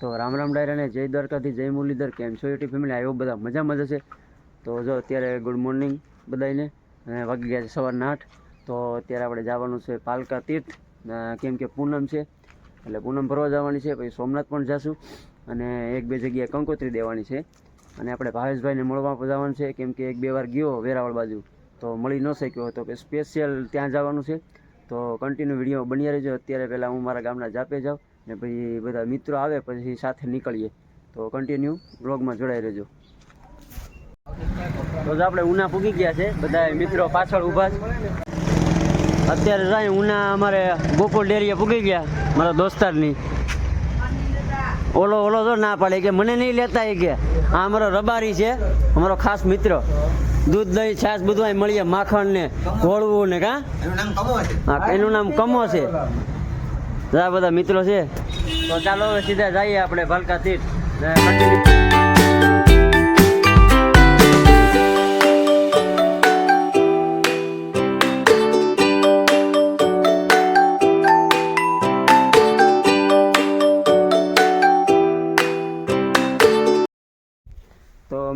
તો રામ રામ ડાયર અને જય દ્વારકાથી જય મુરલીધર, કેમ છો યુટ્યુબ ફેમિલી? આવ્યો બધા મજા મજા છે. તો જો અત્યારે ગુડ મોર્નિંગ બધાને અને વાગી ગયા છે સવારના આઠ. તો અત્યારે આપણે જવાનું છે પાલકા તીર્થ. કેમ કે પૂનમ છે. એટલે પૂનમ ભરવા જવાની છે, પછી સોમનાથ પણ જાશું. અને એક બે જગ્યાએ કંકોત્રી દેવાની છે. અને આપણે ભાવેશભાઈને મળવા જવાનું છે, કેમ કે એક બે વાર ગયો વેરાવળ બાજુ. તો મળી ન શક્યો તો સ્પેશિયલ ત્યાં જવાનું છે. તો કન્ટિન્યુ વીડિયો બન્યા રહેજો. અત્યારે પહેલાં હું મારા ગામના જાપે જાઉં ને પછી બધા મિત્રો આવે પછી સાથે નીકળીએ. તો કન્ટિન્યુ બ્લોગમાં જોડાઈ રહેજો. તો જ આપણે ઉના પૂગી ગયા છે બધા મિત્રો પાછળ ઊભા છે. અત્યારે જાય ઉના અમારે ગોકુળ ડેરીએ પૂગી ગયા મારા દોસ્તારની. ઓલો ઓલો તો ના પાડે કે મને નહીં લેતા એ કે. આ અમારો રબારી છે અમારો ખાસ મિત્ર. દૂધ દહીં છાશ બધું અહીં મળીએ માખણ ને ઘોળવું ને કા? એનું નામ કમો છે. હા એનું નામ કમો છે. આ બધા મિત્રો છે. તો ચાલો સીધા જઈએ આપણે ભલકા તીર્થ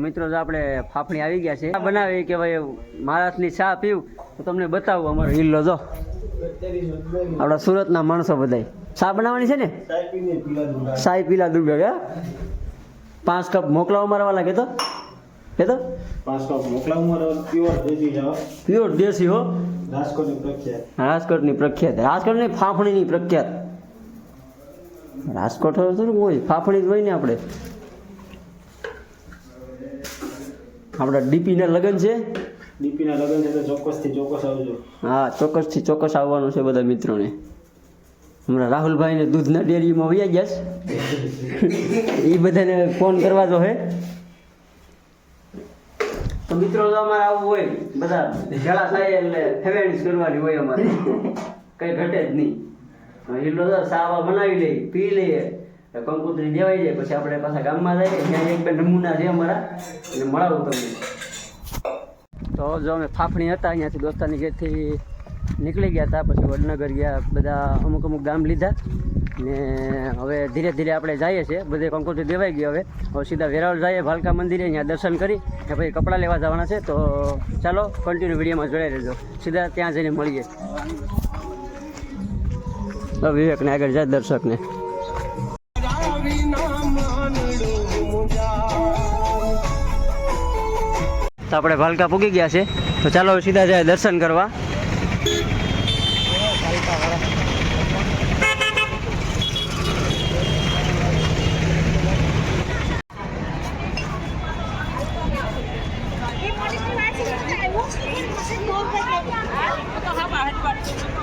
મિત્રો, જો આપણે ફાફણી આવી ગયા છે. બનાવી કે ભાઈ મહારાષ્ટ્રની ચા પીવું, તો તમને બતાવું અમારો હિલ્લો, જો. આપણા સુરતના માણસો બધાય. ચા બનાવવાની છે ને? સાઈ પીલા દુર્ગા કે પાંચ કપ મોકલાવો લાગે તો કે તો પાંચ કપ મોકલાવું મારવા પ્યોર દેશી પ્યોર દેશી હો? રાજકોટની પ્રખ્યાત. રાજકોટની પ્રખ્યાત. રાજકોટની ફાફડીની પ્રખ્યાત. રાજકોટ થોડું હોય. ફાફણી જ હોય ને આપણે. આપણા ડીપીના લગ્ન છે. ડીપીના લગ્ન છે તો ચોક્કસથી ચોક્કસ આવજો. હા, ચોક્કસથી ચોક્કસ આવવાનું છે બધા મિત્રોને. હમણાં રાહુલભાઈને દૂધના ડેરીમાં વયા ગયા છે. એ બધાને ફોન કરવા જો હે. તો મિત્રો, જો અમારે આવવું હોય, બધા જળા થાય એટલે ફેવેન્સ કરવાની હોય અમારે. કઈ ઘટે જ નહીં. એટલો તો સાવા બનાવી લઈએ, પી લઈએ, કંકુતરી દેવાઈ જાય, પછી આપણે પાછા ગામમાં જઈએ, ત્યાં એક બે નમૂના છે અમારા. એટલે મળાવું તમને. તો જો અમે ફાફણી હતા, અહીંયાથી દોસ્તાની ઘેરથી નીકળી ગયા હતા, પછી વડનગર ગયા, બધા અમુક અમુક ગામ લીધા. ને હવે ધીરે ધીરે આપણે જઈએ છીએ. બધે કંકોત્રી દેવાઈ ગઈ હવે. હવે સીધા વેરાવળ જઈએ, ભાલકા મંદિરે, અહીંયા દર્શન કરી, ને પછી કપડાં લેવા જવાના છે. તો ચાલો કન્ટિન્યુ વિડીયોમાં જોડાઈ રહેજો. સીધા ત્યાં જઈને મળીએ. વિવેકને આગળ જાય દર્શકને. તો આપણે ભાલકા પૂગી ગયા છે. તો ચાલો સીધા જાય દર્શન કરવા. તો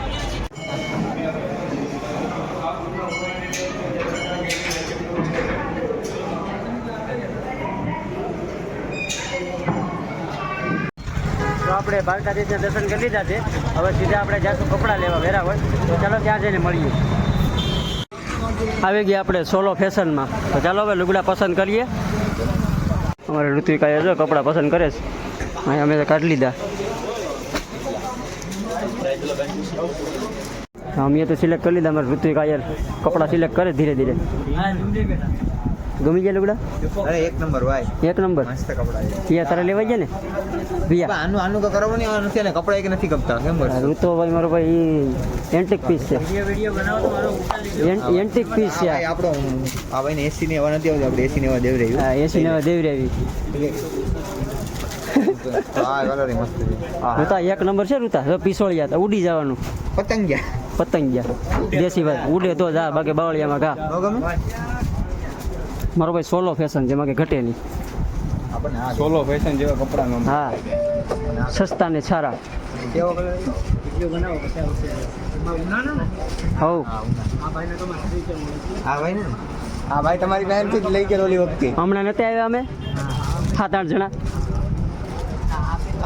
આપણે બાલકાધીશના દર્શન કરી લીધા છે. હવે સીધા આપણે જાશું કપડાં લેવા વેરા હોય. તો ચાલો ત્યાં જઈને મળીએ. આવી ગયા આપણે સોલો ફેશનમાં. તો ચાલો હવે લુગડા પસંદ કરીએ. અમારે ઋત્વિકાએ જો કપડાં પસંદ કરે છે. અહીં અમે કાઢી લીધા. અમે તો સિલેક્ટ કરી લીધા. અમારે ઋત્વિકા આયર કપડાં સિલેક્ટ કરે ધીરે ધીરે. ગમી ગયા લુગડા? અરે એક નંબર ભાઈ. એક નંબર. મસ્ત કપડા છે. તારે લેવા ગયા ને? ભૈયા આનું આનું તો કરવું નહીં નથી ને કપડા એક નથી ગમતા કેમ ભાઈ મારો ભાઈ એન્ટિક પીસ છે. એન્ટિક પીસ છે ભાઈ આપણો આ ભાઈને એસી ને એવા નથી આવતી આપણે એસી ને એવા દેવ રહ્યું આ એસી ને એવા રેવી તો આ કલર મસ્ત છે. ઋતા એક નંબર છે ઋતા. હવે પીસોળિયા તો ઉડી જવાનું. પતંગ ગયા પતંગ ગયા. દેશી ભાઈ. ઉડે તો જા બાકી બાવળિયામાં ઘા મારો ભાઈ સોલો ફેશન જેમાં કે ઘટે નહીં. સોલો ફેશન જેવા કપડા હા. સસ્તા ને સારા. હોઉં હા ભાઈ ને? હા ભાઈ તમારી બહેનથી જ લઈ ગયેલો વખતે. હમણાં નથી આવ્યા અમે? સાત આઠ જણા.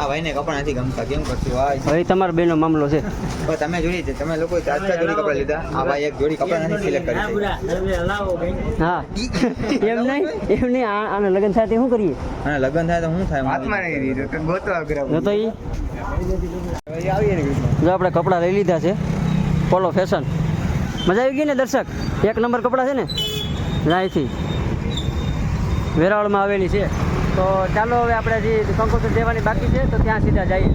આ ભાઈને કપડા નથી ગમતા. કેમ કરશું? ભાઈ તમારા બેનો મામલો છે. પણ તમે જોડી છે તમે લોકો ચાર ચાર જોડી કપડા લીધા. આ ભાઈ એક જોડી કપડા નથી સિલેક્ટ કરી હા. એમ નહીં એમ નહીં આ- આને લગ્ન થાય તે શું કરીએ? અને લગ્ન થાય તો શું થાય હાથમાં નહીં દીધું તો ગોતવા જો તો ઈ જો આપણે કપડા લઈ લીધા છે. પોલો ફેશન મજા આવી ગઈ ને દર્શક? એક નંબર કપડાં છે ને? અહીંથી વેરાવળમાં આવેલી છે. તો ચાલો હવે આપણે હજી કંકોત્રી જવાની બાકી છે તો ત્યાં સીધા જઈએ.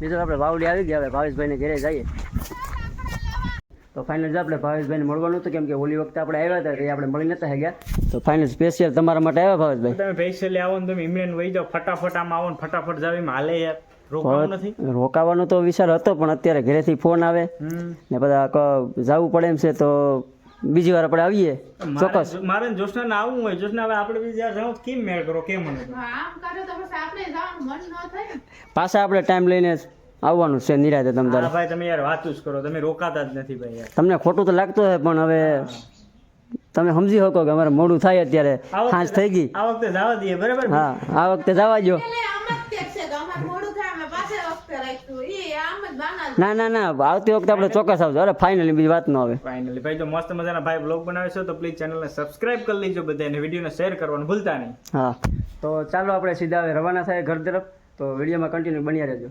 બીજો આપણે વાવડી આવી ગયા હવે ભાવેશભાઈને ઘરે જઈએ. તો ફાઇનલ આપણે ભાવેશભાઈને મળવાનું હતું કેમ કે ઓલી વખતે આપણે આવ્યા હતા એ આપણે મળી નતા ગયા તો ફાઇનલ સ્પેશિયલ તમારા માટે આવ્યા ભાવેશભાઈ? તમે પૈસા આવો ને તમે ઇમરેન વહી જાઓ ફટાફટ આમ આવો ને ફટાફટ જાવ એમ. હાલે યાર રોકવાનું તો વિચાર હતો પણ અત્યારે ઘરેથી ફોન આવે. ને બધા જવું પડે એમ છે તો બીજી વાર આપણે આવીએ ચોક્કસ. મારે જોશના ને આવવું હોય. જોશના હવે આપણે બીજી વાર જાઉં. કેમ મેળ કરો? કેમ મને? આમ કરે તો પછી આપણે જવાનું મન ન થાય પાછા આપણે ટાઈમ લઈને આવવાનું છે નિરાતે તમે હા તારે ભાઈ તમે યાર વાત જ કરો. તમે રોકાતા જ નથી ભાઈ યાર. તમને ખોટું તો લાગતું હોય પણ હવે તમે સમજી શકો કે અમારે મોડું થાય અત્યારે. સાંજ થઈ ગઈ. આ વખતે જવા દઈએ બરાબર? હા આ વખતે જવા જો એટલે આમ જ તે છે કે અમારે મોડું થાય અમે પાછળ વખતે રાખ્યું ઈ આમ જ બાના જ. ના ના ના આવતી વખતે આપણે ચોક્કસ આવજો. અરે ફાઇનલી બીજી વાત ન આવે. ફાઇનલી ભાઈ જો મસ્ત મજાના ભાઈ બ્લોગ બનાવે છે તો પ્લીઝ ચેનલને સબસ્ક્રાઇબ કરી લેજો બધા અને વિડીયોને શેર કરવાનું ભૂલતા નહીં. હા. તો ચાલો આપણે સીધા હવે રવાના થાય ઘર તરફ. તો વિડીયોમાં કન્ટિન્યુ બન્યા રહેજો.